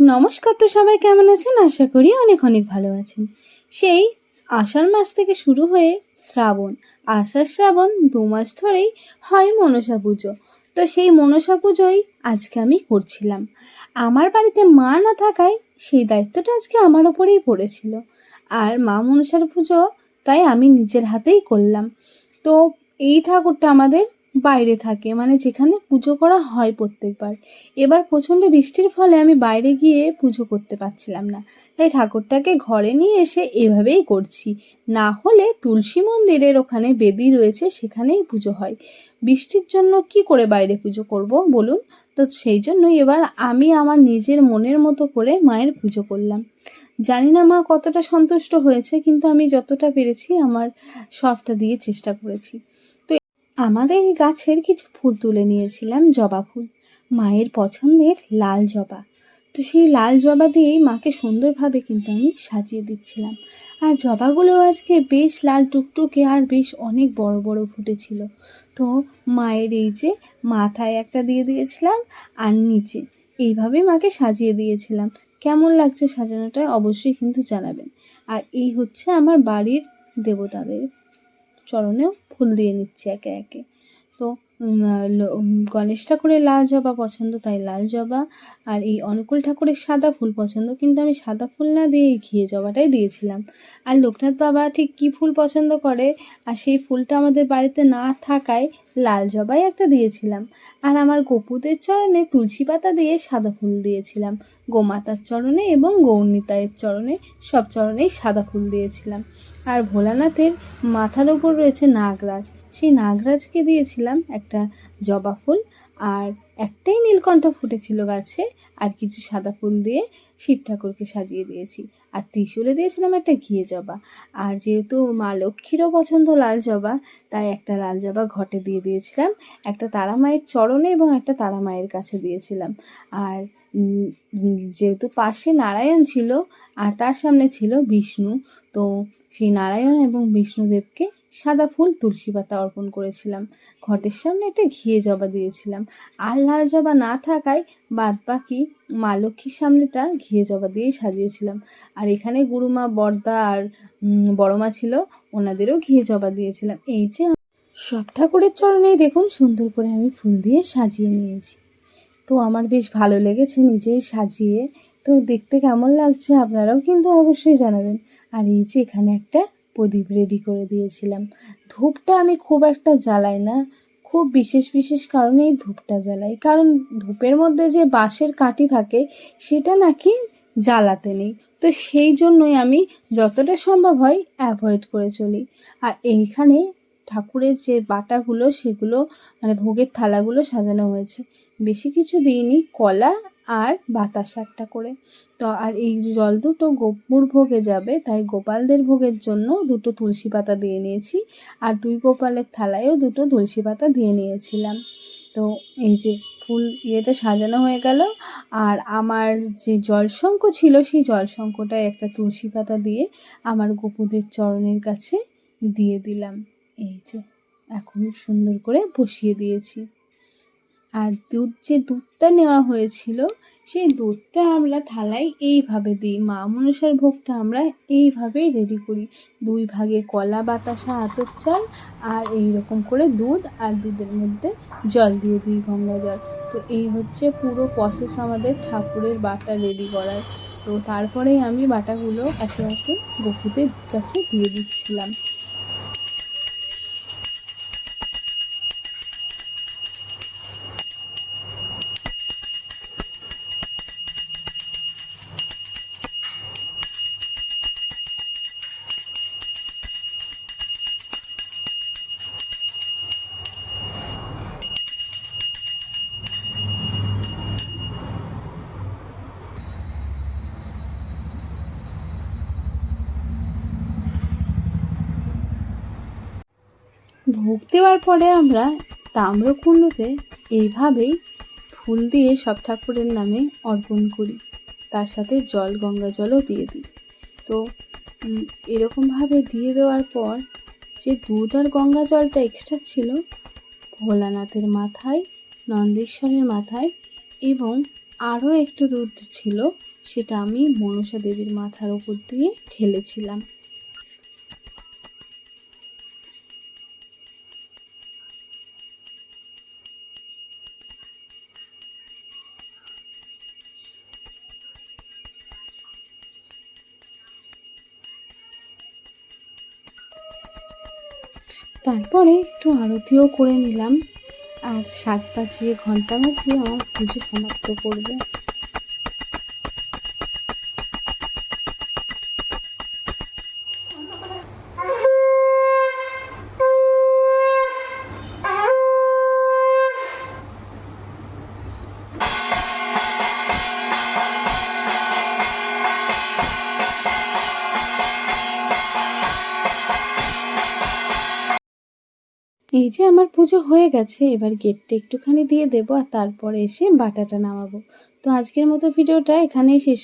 নমস্কার তো সবাই, কেমন আছেন? আশা করি অনেক অনেক ভালো আছেন। সেই আষাঢ় মাস থেকে শুরু হয়ে শ্রাবণ, আষাঢ় শ্রাবণ দু মাস ধরেই হয় মনসা পুজো। তো সেই মনসা পুজোই আজকে আমি করছিলাম। আমার বাড়িতে মা না থাকায় সেই দায়িত্বটা আজকে আমার ওপরেই পড়েছিল। আর মা মনসার পুজো তাই আমি নিজের হাতেই করলাম। তো এই ঠাকুরটা আমাদের বাইরে থাকে। মানে যেখানে পুজো করা হয় প্রত্যেকবার। এবার প্রচণ্ড বৃষ্টির ফলে আমি বাইরে গিয়ে পুজো করতে পারছিলাম না। তাই ঠাকুরটাকে ঘরে নিয়ে এসে এভাবেই করছি। না হলে তুলসী মন্দিরের ওখানে বেদি রয়েছে, সেখানেই পুজো হয়। বৃষ্টির জন্য কি করে বাইরে পুজো করব বলুন? তো সেই জন্যই এবার আমি আমার নিজের মনের মতো করে মায়ের পুজো করলাম। জানি না মা কতটা সন্তুষ্ট হয়েছে, কিন্তু আমি যতটা পেরেছি আমার সবটা দিয়ে চেষ্টা করেছি। আমাদের গাছের কিছু ফুল তুলে নিয়েছিলাম জবা ফুল, মায়ের পছন্দের লাল জবা। তো সেই লাল জবা দিয়েই মাকে সুন্দরভাবে কিন্তু আমি সাজিয়ে দিচ্ছিলাম। আর জবাগুলো আজকে বেশ লাল টুকটুকে আর বেশ অনেক বড় বড় ফুটেছিল। তো মায়ের এই যে মাথায় একটা দিয়ে দিয়েছিলাম আর নিচে এইভাবে মাকে সাজিয়ে দিয়েছিলাম। কেমন লাগছে সাজানোটা অবশ্যই কিন্তু জানাবেন। আর এই হচ্ছে আমার বাড়ির দেবতাদের চরণেও ফুল দিয়ে নিচ্ছি একে একে। তো গণেশ ঠাকুরের লাল জবা পছন্দ, তাই লাল জবা। আর এই অনুকূল ঠাকুরের সাদা ফুল পছন্দ, কিন্তু আমি সাদা ফুল না দিয়ে ঘিয়ে জবাটাই দিয়েছিলাম। আর লোকনাথ বাবা ঠিক কী ফুল পছন্দ করে, আর সেই ফুলটা আমাদের বাড়িতে না থাকায় লাল জবাই একটা দিয়েছিলাম। আর আমার গোপুদের চরণে তুলসী পাতা দিয়ে সাদা ফুল দিয়েছিলাম। গোমাতার চরণে এবং গৌরনিতায়ের চরণে সব চরণেই সাদা ফুল দিয়েছিলাম। আর ভোলানাথের মাথার ওপর রয়েছে নাগরাজ। সেই নাগরাজকে দিয়েছিলাম একটা জবা ফুল আর একটাই নীলকণ্ঠ ফুটেছিল গাছে আর কিছু সাদা ফুল দিয়ে শিব ঠাকুরকে সাজিয়ে দিয়েছি। আর ত্রিশূলে দিয়েছিলাম একটা ঘিয়ে জবা। আর যেহেতু মা লক্ষ্মীরও পছন্দ লাল জবা, তাই একটা লাল জবা ঘটে দিয়ে দিয়েছিলাম। একটা তারা মায়ের চরণে এবং একটা তারা মায়ের কাছে দিয়েছিলাম। আর যেহেতু পাশে নারায়ণ ছিল আর তার সামনে ছিল বিষ্ণু, তো সেই নারায়ণ এবং বিষ্ণুদেবকে সাদা ফুল তুলসী পাতা অর্পণ করেছিলাম। ঘটের সামনে একটা ঘিয়ে জবা দিয়েছিলাম। আর লাল জবা না থাকায় বাদ বাকি মা লক্ষ্মীর সামনেটা ঘিয়ে জবা দিয়েই সাজিয়েছিলাম। আর এখানে গুরুমা বর্দা আর উম, বড় মা ছিল ওনাদেরও ঘিয়ে জবা দিয়েছিলাম। এই যে সব ঠাকুরের চরণেই দেখুন সুন্দর করে আমি ফুল দিয়ে সাজিয়ে নিয়েছি। তো আমার বেশ ভালো লেগেছে নিজেই সাজিয়ে। তো দেখতে কেমন লাগছে আপনারাও কিন্তু অবশ্যই জানাবেন। আর এই যে এখানে একটা প্রদীপ রেডি করে দিয়েছিলাম। ধূপটা আমি খুব একটা জ্বালাই না। খুব বিশেষ বিশেষ কারণেই ধূপটা জ্বালাই। কারণ ধূপের মধ্যে যে বাঁশের কাঠি থাকে, সেটা নাকি জ্বালাতে নেই। তো সেই জন্যই আমি যতটা সম্ভব হয় অ্যাভয়েড করে চলি। আর এইখানে ঠাকুরের যে বাটাগুলো, সেগুলো মানে ভোগের থালাগুলো সাজানো হয়েছে। বেশি কিছু দিইনি, কলা আর বাতাসা একটা করে। তো আর এই জল দুটো গোপুর ভোগে যাবে, তাই গোপালদের ভোগের জন্য দুটো তুলসী পাতা দিয়ে নিয়েছি। আর দুই গোপালের থালায়ও দুটো তুলসী পাতা দিয়ে নিয়েছিলাম। তো এই যে ফুল ইয়েটা সাজানো হয়ে গেল। আর আমার যে জলশঙ্খ ছিল, সেই জলশঙ্খটায় একটা তুলসী পাতা দিয়ে আমার গোপুদের চরণের কাছে দিয়ে দিলাম। এই যে এখন সুন্দর করে বসিয়ে দিয়েছি। আর দুধ যে দুধটা নেওয়া হয়েছিল, সেই দুধটা আমরা থালায় এইভাবে দিই। মা মনসার ভোগটা আমরা এইভাবেই রেডি করি। দুই ভাগে কলা, বাতাসা, আতর চাল আর এই রকম করে দুধ আর দুধের মধ্যে জল দিয়ে দিই, গঙ্গা জল। তো এই হচ্ছে পুরো প্রসেস আমাদের ঠাকুরের বাটা রেডি করার। তো তারপরেই আমি বাটাগুলো একে একে গপুদের কাছে দিয়ে দিচ্ছিলাম। ভোগ দেওয়ার পরে আমরা তাম্রকুণ্ডতে এইভাবেই ফুল দিয়ে সব ঠাকুরের নামে অর্পণ করি। তার সাথে জল, গঙ্গা জলও দিয়ে দিই। তো এরকমভাবে দিয়ে দেওয়ার পর যে দুধ আর গঙ্গা জলটা এক্সট্রা ছিল, ভোলানাথের মাথায়, নন্দেশ্বরের মাথায় এবং আরও একটু দুধ ছিল, সেটা আমি মনসা দেবীর মাথার ওপর দিয়ে ঢেলেছিলাম। তারপরে একটু আরতিও করে নিলাম। আর সাত বাজিয়ে ঘণ্টা বাজিয়ে আমার পুজো সমাপ্ত করব। এই যে আমার পুজো হয়ে গেছে, এবার গেটটা একটুখানি দিয়ে দেবো আর তারপরে এসে বাটাটা নামাবো। তো আজকের মতো ভিডিওটা এখানেই শেষ